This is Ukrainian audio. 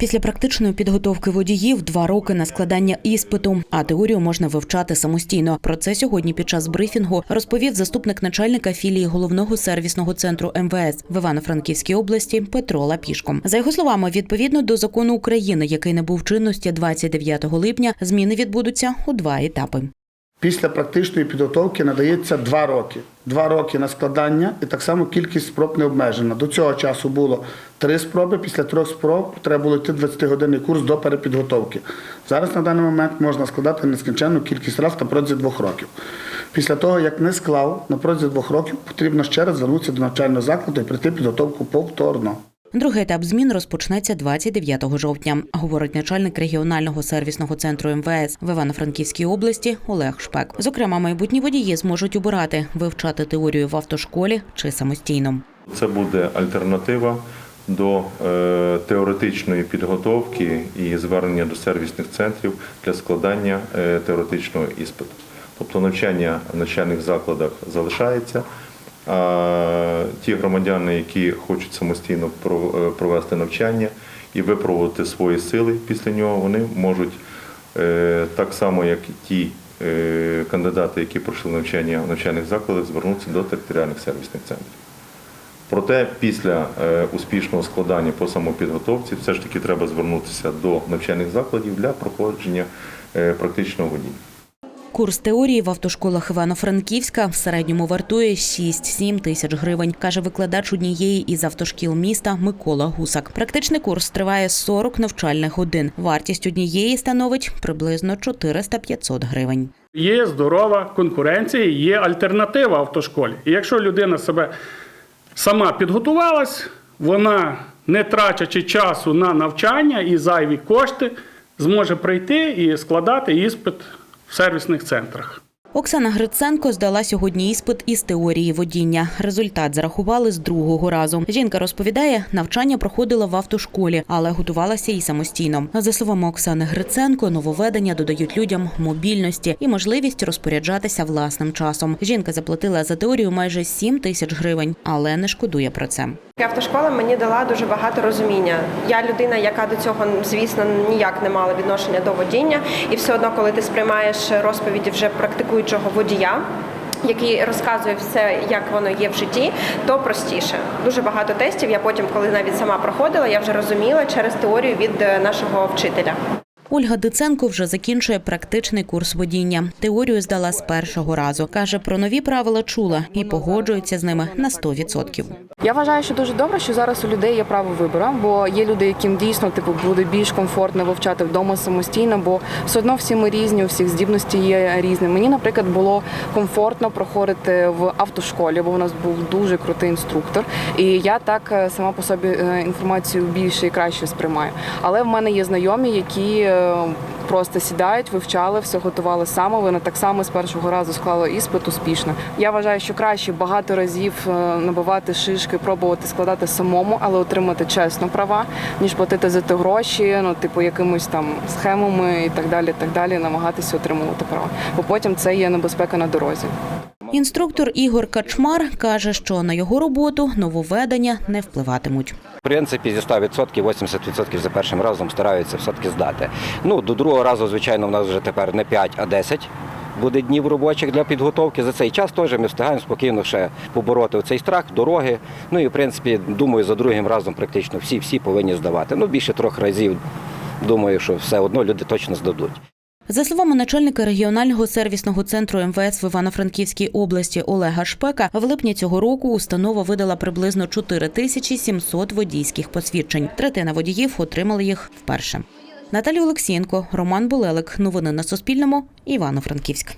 Після практичної підготовки водіїв два роки на складання іспиту, а теорію можна вивчати самостійно. Про це сьогодні під час брифінгу розповів заступник начальника філії головного сервісного центру МВС в Івано-Франківській області Петро Лапішко. За його словами, відповідно до закону України, який набув чинності 29 липня, зміни відбудуться у два етапи. Після практичної підготовки надається два роки. Два роки на складання і так само кількість спроб не обмежена. До цього часу було три спроби. Після трьох спроб треба було йти 20-годинний курс до перепідготовки. Зараз на даний момент можна складати нескінченну кількість разів на протязі двох років. Після того, як не склав на протязі двох років, потрібно ще раз звернутися до навчального закладу і прийти підготовку повторно. Другий етап змін розпочнеться 29 жовтня, говорить начальник регіонального сервісного центру МВС в Івано-Франківській області Олег Шпек. Зокрема, майбутні водії зможуть обирати вивчати теорію в автошколі чи самостійно. Це буде альтернатива до е, теоретичної підготовки і звернення до сервісних центрів для складання е, теоретичного іспиту. Тобто навчання в навчальних закладах залишається. А ті громадяни, які хочуть самостійно е, провести навчання і випробувати свої сили після нього, вони можуть е, так само, як і ті е, кандидати, які пройшли навчання в навчальних закладах, звернутися до територіальних сервісних центрів. Проте після успішного складання по самопідготовці все ж таки треба звернутися до навчальних закладів для проходження практичного водіння. Курс теорії в автошколах Івано-Франківська в середньому вартує 6-7 тисяч гривень, каже викладач однієї із автошкіл міста Микола Гусак. Практичний курс триває 40 навчальних годин. Вартість однієї становить приблизно 400-500 гривень. Є здорова конкуренція, є альтернатива автошколі. І якщо людина себе сама підготувалась, вона, не трачачи часу на навчання і зайві кошти, зможе прийти і складати іспит в сервісних центрах. Оксана Гриценко здала сьогодні іспит із теорії водіння. Результат зарахували з другого разу. Жінка розповідає, навчання проходила в автошколі, але готувалася і самостійно. За словами Оксани Гриценко, нововведення додають людям мобільності і можливість розпоряджатися власним часом. Жінка заплатила за теорію майже 7 тисяч гривень, але не шкодує про це. Автошкола мені дала дуже багато розуміння. Я людина, яка до цього, звісно, ніяк не мала відношення до водіння, і все одно, коли ти сприймаєш розповіді вже практикуючого водія. Який розказує все, як воно є в житті, то простіше. Дуже багато тестів. Я потім, коли навіть сама проходила, я вже розуміла через теорію від е, нашого вчителя. Ольга Диценко вже закінчує практичний курс водіння. Теорію здала з першого разу. каже, про нові правила чула і погоджується з ними на 100%. Я вважаю, що дуже добре, що зараз у людей є право вибору, бо є люди, яким дійсно типу буде більш комфортно вивчати вдома самостійно, бо все одно всі ми різні, у всіх здібності є різні. Мені, наприклад, було комфортно проходити в автошколі, бо у нас був дуже крутий інструктор, і я так е, сама по собі е, інформацію більше і краще сприймаю. Але в мене є знайомі, які е, просто сідають, вивчали, все готували саме. Вони так само з першого разу склали іспит успішно. Я вважаю, що краще багато разів е, набивати шишки, пробувати складати самому, але отримати чесно права, ніж платити за те гроші, ну типу якимось там схемами і так далі. Так далі, намагатися отримувати права. Бо потім це є небезпека на дорозі. Інструктор Ігор Качмар каже, що на його роботу нововведення не впливатимуть. В принципі, зі 100% 80% за першим разом стараються все-таки здати. Ну, до другого разу, звичайно, в нас вже тепер не 5, а 10 буде днів робочих для підготовки. За цей час теж ми встигаємо спокійно ще побороти цей страх, дороги. Ну і в принципі, думаю, за другим разом практично всі всі повинні здавати. Ну, більше трьох разів. Думаю, що все одно люди точно здадуть. За словами начальника регіонального сервісного центру МВС в Івано-Франківській області Олега Шпека, в липні цього року установа видала приблизно 4 тисячі 700 водійських посвідчень. Третина водіїв отримали їх вперше. Наталія Олексієнко, Роман Булелик. Новини на Суспільному. Івано-Франківськ.